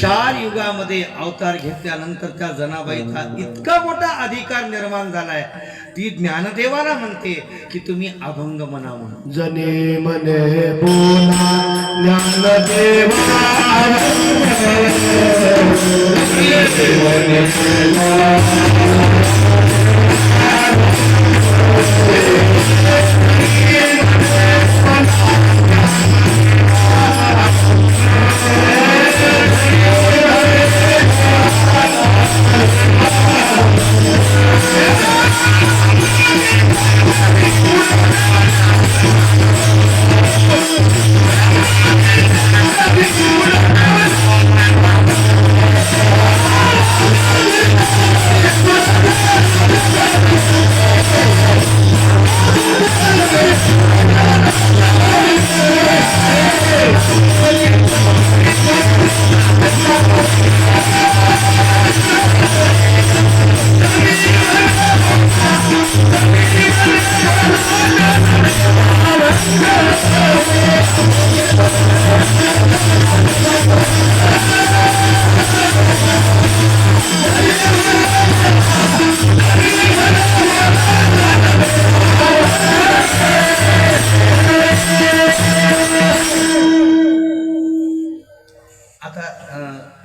चार युगामध्ये अवतार घेतल्यानंतर त्या जनाबाईचा इतका मोठा अधिकार निर्माण झालाय. ती ज्ञानदेवाला म्हणते की तुम्ही अभंग म्हणा म्हणून. जने मने बोला ज्ञानदेवा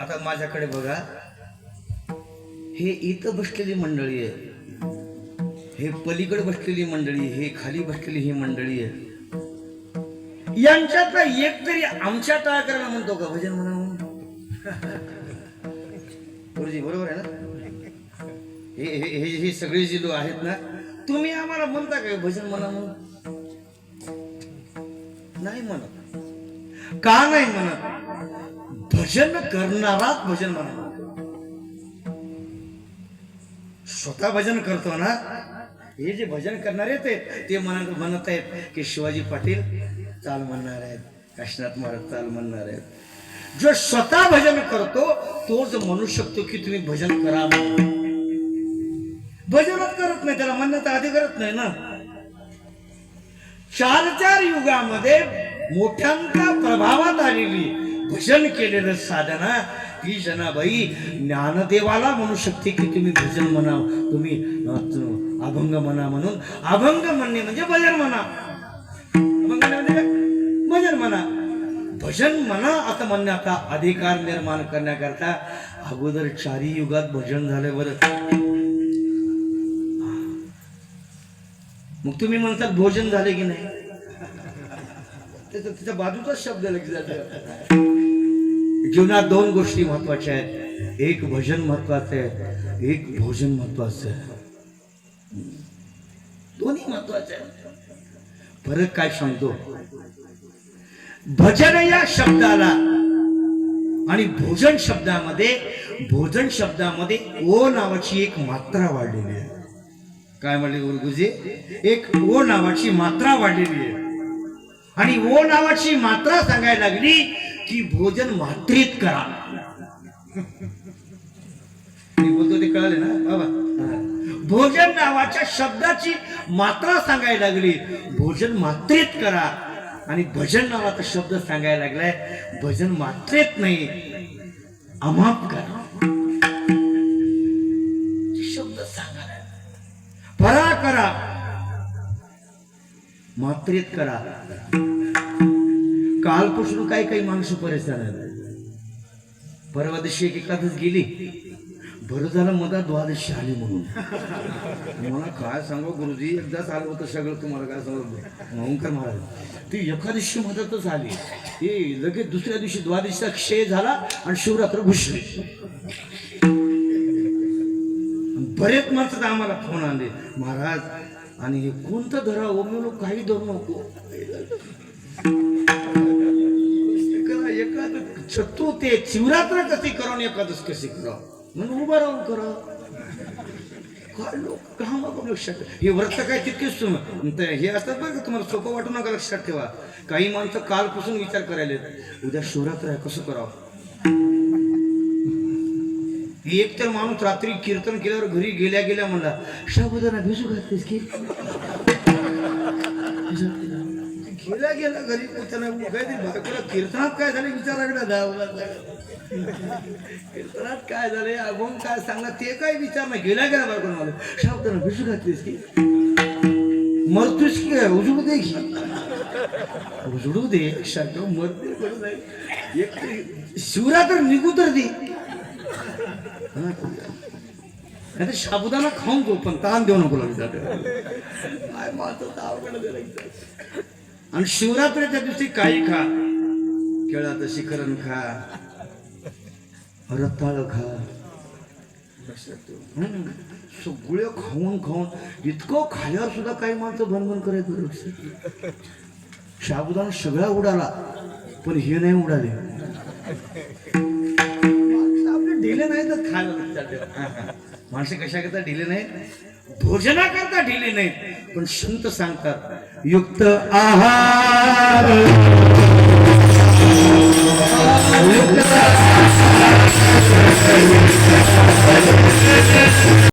आता माझ्याकडे बघा. हे इथं बसलेली मंडळी आहे. हे पलीकडे बसलेली मंडळी हे खाली बसलेली ही मंडळी आहे. यांच्यातला एक तरी आमच्या टाळकऱ्याला म्हणतो का भजन म्हणा म्हणून? गुरुजी बरोबर आहे ना? हे हे हे- हे सगळे जे लोक आहेत ना तुम्ही आम्हाला म्हणता काय भजन म्हणा म्हणून? नाही म्हणत. का नाही म्हणत? भजन करणाराच भजन म्हणा स्वतः भजन करतो ना हे जे भजन करणारे ते ते म्हणत म्हणत आहेत की शिवाजी पाटील चाल म्हणणार आहेत काशीनाथ महाराज चाल म्हणणार आहेत. जो स्वतः भजन करतो तोच म्हणू शकतो की तुम्ही भजन करा भजनच करत नाही त्याला म्हणण्याचा अधिकारच नाही ना. चार चार युगामध्ये मोठ्यांचा प्रभाव भजन केलेलं साधना ही जनाबाई ज्ञानदेवाला म्हणू शकते की तुम्ही भजन म्हणा तुम्ही अभंग म्हणा म्हणून. अभंग म्हणणे म्हणजे भजन म्हणा. अभंग म्हणजे भजन म्हणा. भजन म्हणा असं म्हणण्याचा अधिकार निर्माण करण्याकरता अगोदर चारी युगात भजन झालं बरं. मग तुम्ही म्हणतात भोजन झाले की नाही? त्याचा तिच्या बाजूचाच शब्द लक्षात जीवनात दोन गोष्टी महत्त्वाच्या आहेत. एक भजन महत्वाचं आहे एक भोजन महत्वाचं आहे. दोन्ही महत्वाचं आहे. फरक काय सांगतो? भजन या शब्दाला आणि भोजन शब्दामध्ये भोजन शब्दामध्ये ओ नावाची एक मात्रा वाढलेली आहे. काय म्हणले गुरुजी? एक ओ नावाची मात्रा वाढलेली आहे. आणि ओ नावाची मात्रा सांगायला लागली की भोजन मात्रित करा. मी बोलतो ते कळले ना? बाबा. भोजन नावाच्या शब्दाची मात्रा सांगायला लागली. भोजन मात्रित करा. आणि भजन नावाचा शब्द सांगायला लागलाय भजन मात्रेत नाही अमाप करा. शब्द सांगायला परा करा. मात्रेत करा. कालपासून काही काही माणसं परेशान आहेत. परवा दिवशी एक एकादच गेली. बरं झालं मला द्वादशी आली म्हणून. मला काय सांगू गुरुजी एकदाच आलं होतं सगळं तुम्हाला काय सांगू? ओंकार महाराज. ती एकादशी मदतच आली. ती लगेच दुसऱ्या दिवशी द्वादशीचा क्षय झाला आणि शिवरात्र घुसले बरेच माणसं तर आम्हाला फोन आले महाराज आणि हे कोणतं धरा? ओमेलो काही धरू नको. करा एखादं छत्तू ते शिवरात्र कशी करून आणि एकादश कशी करा म्हणून उभा राहून करा. काय लोक लक्षात हे व्रत काय तितकेच हे असतात बरं का तुम्हाला सोपं वाटू नका लक्षात ठेवा? काही माणसं कालपासून विचार करायला उद्या शिवरात्र आहे कसं करावं? एक तर माणूस रात्री कीर्तन केल्यावर घरी गेल्या गेल्या म्हणला शाबुदाना भिजू घातलीस की? गेला गेला घरी पोहोचला काहीतरी बायकोला कीर्तनात काय झालं विचाराकडे धावला कीर्तनात काय झाले? अभंग काय सांगा? ते काय विचार नाही. गेला गेला बायकोला मला शाब्दानं भिजू घातलीस की? मरतोस की? काय उजडू दे. की उजडू दे शाब्द मरते करू दे. एक शिवरा तर निघू तर दे. नाही साबुदाणा खाऊन तो पण ताण देऊ नको लागतात काय माझं तावकडे दिलं आणि शिवरात्रीच्या दिवशी काही खा. केळाचं शिखरण खा. रताळ खा. सगळं खाऊन खाऊन इतकं खाल्यावर सुद्धा काही माणसं भनभन करायचं लक्षात शाबुदान सगळा उडाला पण हे नाही उडाले. आपले ढिले नाही तर खायला माणसे कशाकरता ढिले नाहीत. भोजनाकरता ढिले नाहीत. पण संत सांगतात युक्त आहार. युक्त